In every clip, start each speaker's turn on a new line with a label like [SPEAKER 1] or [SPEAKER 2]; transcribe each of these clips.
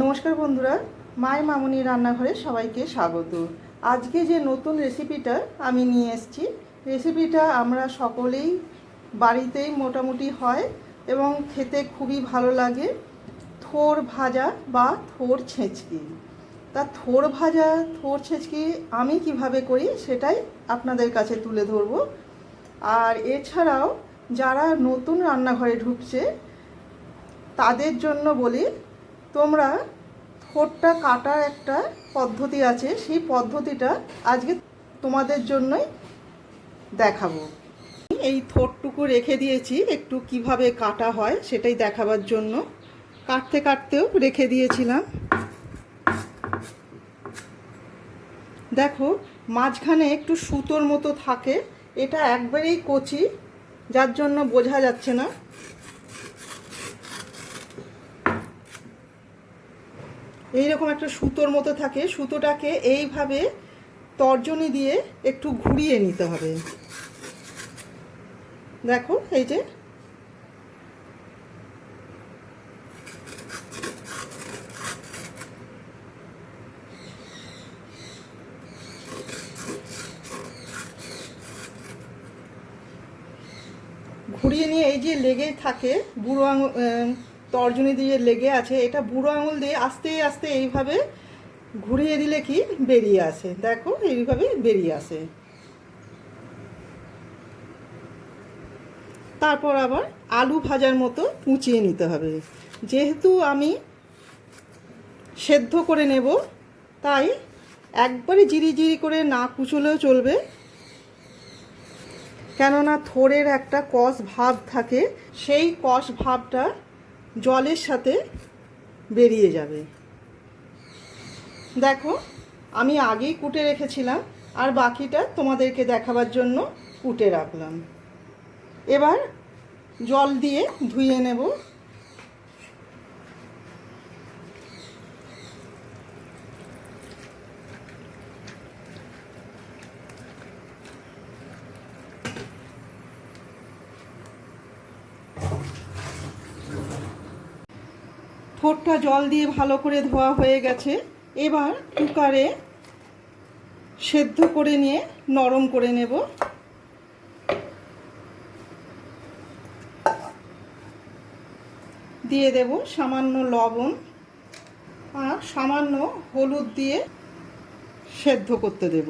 [SPEAKER 1] নমস্কার বন্ধুরা মায়ের মামুনি রান্নাঘরে সবাইকে স্বাগত। আজকে যে নতুন রেসিপিটা আমি নিয়ে এসেছি রেসিপিটা আমরা সকলেই বাড়িতেই মোটামুটি হয় এবং খেতে খুবই ভালো লাগে থোর ভাজা বা থোর ছেঁচকি। তা থোর ভাজা, থোর ছেঁচকি আমি কীভাবে করি সেটাই আপনাদের কাছে তুলে ধরবো। আর এছাড়াও যারা নতুন রান্নাঘরে ঢুকছে, তাদের জন্য বলি তোমরা থোরটা কাটার একটা পদ্ধতি আছে, সেই পদ্ধতিটা আজকে তোমাদের জন্যই দেখাবো। এই থোরটুকু রেখে দিয়েছি, একটু কীভাবে কাটা হয় সেটাই দেখাবার জন্য। কাটতে কাটতেও রেখে দিয়েছিলাম। দেখো, মাঝখানে একটু সুতোর মতো থাকে, এটা একবারেই কচি, যার জন্য বোঝা যাচ্ছে না। এইরকম একটা সুতোর মতো থাকে। সুতোটাকে এইভাবে তর্জনী দিয়ে একটু ঘুরিয়ে নিতে হবে। দেখো, এই যে। ঘুরিয়ে নিয়ে এই যে লেগে থাকে, বুড়ো আঙুল তর্জনী দিয়ে লেগে আছে। এটা বুড়ো আঙুল দিয়ে আস্তে আস্তে এইভাবে ঘুরিয়ে দিলে কি বেরিয়ে আসে। দেখো, এইভাবে বেরিয়ে আসে। তারপর আবার আলু ভাজার মতো কুচিয়ে নিতে হবে। যেহেতু আমি সেদ্ধ করে নেব, তাই একবারে জিরি জিরি করে না কুচলেও চলবে। কেননা থোড়ের একটা কষ ভাব থাকে। সেই কষ ভাবটা জলের সাথে বেরিয়ে যাবে। দেখো, আমি আগেই কুটে রেখেছিলাম, আর বাকিটা তোমাদেরকে দেখাবার জন্য কুটে রাখলাম। এবার জল দিয়ে ধুয়ে নেব। ঠোঁটটা জল দিয়ে ভালো করে ধোয়া হয়ে গেছে। এবার কুকারে সেদ্ধ করে নিয়ে নরম করে নেব। দিয়ে দেব সামান্য লবণ আর সামান্য হলুদ দিয়ে সেদ্ধ করতে দেব।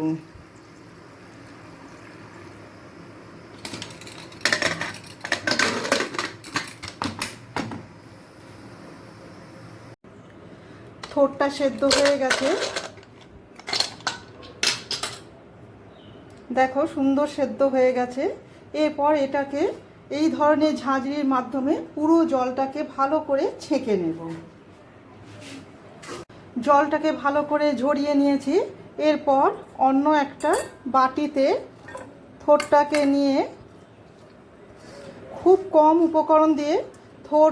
[SPEAKER 1] থোরটা সেদ্ধ হয়ে গেছে। দেখো, সুন্দর সেদ্ধ হয়ে গেছে। এরপর এটাকে এই ধরনের ঝাঁঝরির মাধ্যমে পুরো জলটাকে ভালো করে ছেঁকে নেব। জলটাকে ভালো করে ঝরিয়ে নিয়েছি। এরপর অন্য একটা বাটিতে থোরটাকে নিয়ে খুব কম উপকরণ দিয়ে থোর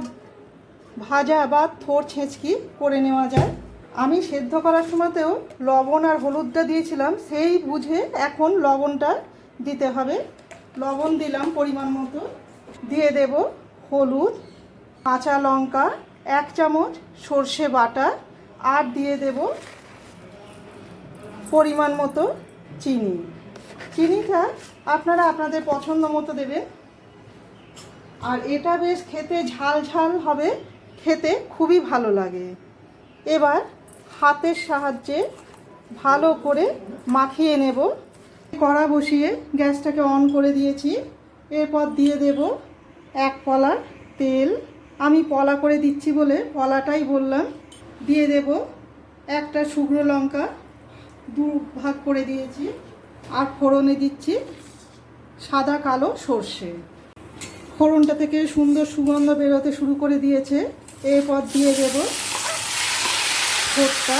[SPEAKER 1] ভাজা বা থোর ছেঁচকি করে নেওয়া যায়। আমি সেদ্ধ করার সময়তেও লবণ আর হলুদটা দিয়েছিলাম, সেই বুঝে এখন লবণটা দিতে হবে। লবণ দিলাম পরিমাণ মতো। দিয়ে দেব হলুদ, কাঁচা লঙ্কা, এক চামচ সর্ষে বাটা আর দিয়ে দেব পরিমাণ মতো চিনি। চিনিটা আপনারা আপনাদের পছন্দ মতো দেবেন। আর এটা বেশ খেতে ঝাল ঝাল হবে। খেতে খুবই ভালো লাগে। এবার হাতের সাহায্যে ভালো করে মাখিয়ে নেব। কড়া বসিয়ে গ্যাসটাকে অন করে দিয়েছি। এরপর দিয়ে দেব এক পলা তেল। আমি পলা করে দিচ্ছি বলে পলাটাই বললাম। দিয়ে দেব একটা শুকনো লঙ্কা। দু ভাগ করে দিয়েছি। আর ফোড়নে দিচ্ছি সাদা কালো সর্ষে। ফোড়নটা থেকে সুন্দর সুগন্ধ বেরোতে শুরু করে দিয়েছে। এরপর দিয়ে দেব ফোটটা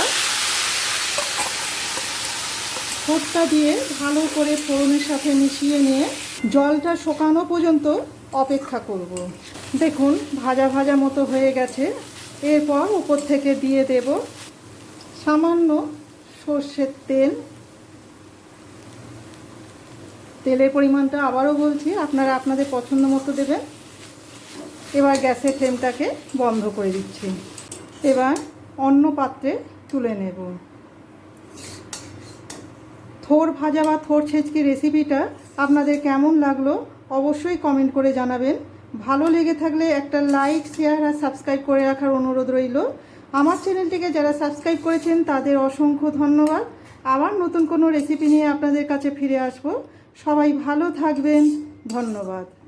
[SPEAKER 1] ফোটটা দিয়ে ভালো করে ফোড়নের সাথে মিশিয়ে নিয়ে জলটা শোকানো পর্যন্ত অপেক্ষা করব। দেখুন, ভাজা ভাজা মতো হয়ে গেছে। এরপর উপর থেকে দিয়ে দেব সামান্য সর্ষের তেল। তেলের পরিমাণটা আবারও বলছি, আপনারা আপনাদের পছন্দ মতো দেবেন। এবার গ্যাসের ফ্লেমটাকে বন্ধ করে দিচ্ছি। এবার অন্য পাত্রে তুলে নেব। থোর ভাজা বা থোর ছেঁচকি রেসিপিটা আপনাদের কেমন লাগল অবশ্যই কমেন্ট করে জানাবেন। ভালো লেগে থাকলে একটা লাইক শেয়ার আর সাবস্ক্রাইব করে রাখার অনুরোধ রইল। আমার চ্যানেলটিকে যারা সাবস্ক্রাইব করেছেন, তাদের অসংখ্য ধন্যবাদ। আবার নতুন কোনো রেসিপি নিয়ে আপনাদের কাছে ফিরে আসব। সবাই ভালো থাকবেন। ধন্যবাদ।